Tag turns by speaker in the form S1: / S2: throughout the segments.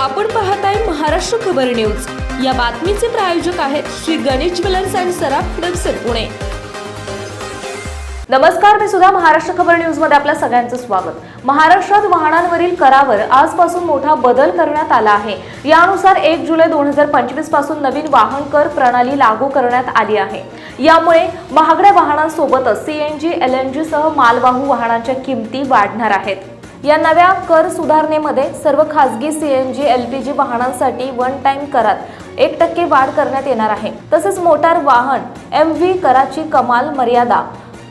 S1: आपण पाहताय महाराष्ट्र खबर न्यूज. या बातमीचे प्रायोजक आहेत श्री गणेश ज्वेलर्स अँड सराफ हडपसर पुणे.
S2: नमस्कार मी सुद्धा महाराष्ट्र खबर न्यूजमध्ये आपल्या सगळ्यांचं स्वागत. महाराष्ट्रात वाहनांवरील करावर आजपासून मोठा बदल करण्यात आला आहे. यानुसार एक जुलै दोन हजार पंचवीसपासून नवीन वाहन कर प्रणाली लागू करण्यात आली आहे. यामुळे महागड्या वाहनांसोबतच सीएनजी एल एन जी सह मालवाहू वाहनांच्या किमती वाढणार आहेत. या नव्या कर सुधारणेमध्ये सर्व खासगी सीएनजी एलपीजी वाहनांसाठी वन टाइम करात एक टक्के वाढ करण्यात येणार आहे. तसेच मोटार वाहन एम व्ही कराची कमाल मर्यादा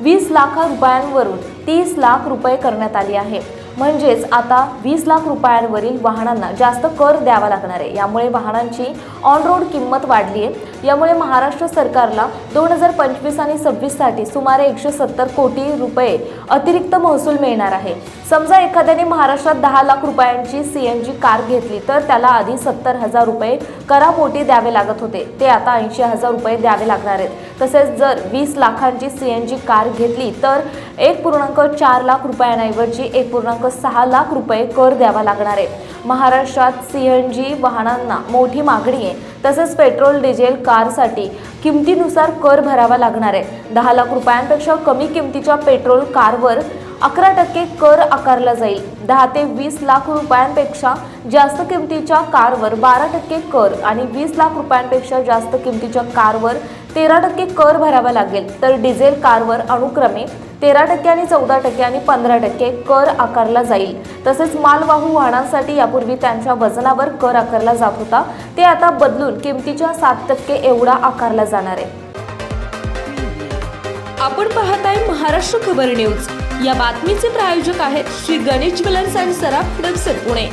S2: वीस लाख रुपयांवरून तीस लाख रुपये करण्यात आली आहे. म्हणजेच आता वीस लाख रुपयांवरील वाहनांना जास्त कर द्यावा लागणार आहे. यामुळे वाहनांची ऑन रोड किंमत वाढली आहे यामुळे महाराष्ट्र सरकारला दोन हजार पंचवीस आणि सव्वीससाठी सुमारे एकशे सत्तर कोटी रुपये अतिरिक्त महसूल मिळणार आहे. समजा एखाद्याने महाराष्ट्रात दहा लाख रुपयांची सी एन जी कार घेतली तर त्याला आधी सत्तर हजार रुपये करापोटी द्यावे लागत होते. ते आता ऐंशी हजार रुपये द्यावे लागणार आहेत. तसेच जर वीस लाखांची सी एन जी कार घेतली तर एक पूर्णांक चार लाख रुपयांऐवजी एक पूर्णांक सहा लाख रुपये कर द्यावा लागणार आहे. महाराष्ट्रात सी एन जी वाहनांना मोठी मागणी आहे. तसंच पेट्रोल डिझेल कारसाठी किमतीनुसार कर भरावा लागणार आहे. दहा लाख रुपयांपेक्षा कमी किमतीच्या पेट्रोल कारवर अकरा टक्के कर आकारला जाईल. दहा ते वीस लाख रुपयांपेक्षा जास्त किमतीच्या कारवर बारा टक्के कर आणि वीस लाख रुपयांपेक्षा जास्त किमतीच्या कारवर तेरा टक्के कर भरावा लागेल. तर डिझेल कारवर अनुक्रमे तेरा टक्के आणि चौदा टक्के आणि पंधरा टक्के कर आकारला जाईल. तसेच मालवाहू वाहनांसाठी यापूर्वी त्यांच्या वजनावर कर आकारला जात होता. ते आता बदलून किमतीच्या सात टक्के एवढा आकारला जाणार आहे.
S1: आपण पाहत आहे महाराष्ट्र खबर न्यूज. या बातमीचे प्रायोजक आहेत श्री गणेश ज्वेलर्स अँड सराफ हडपसर पुणे.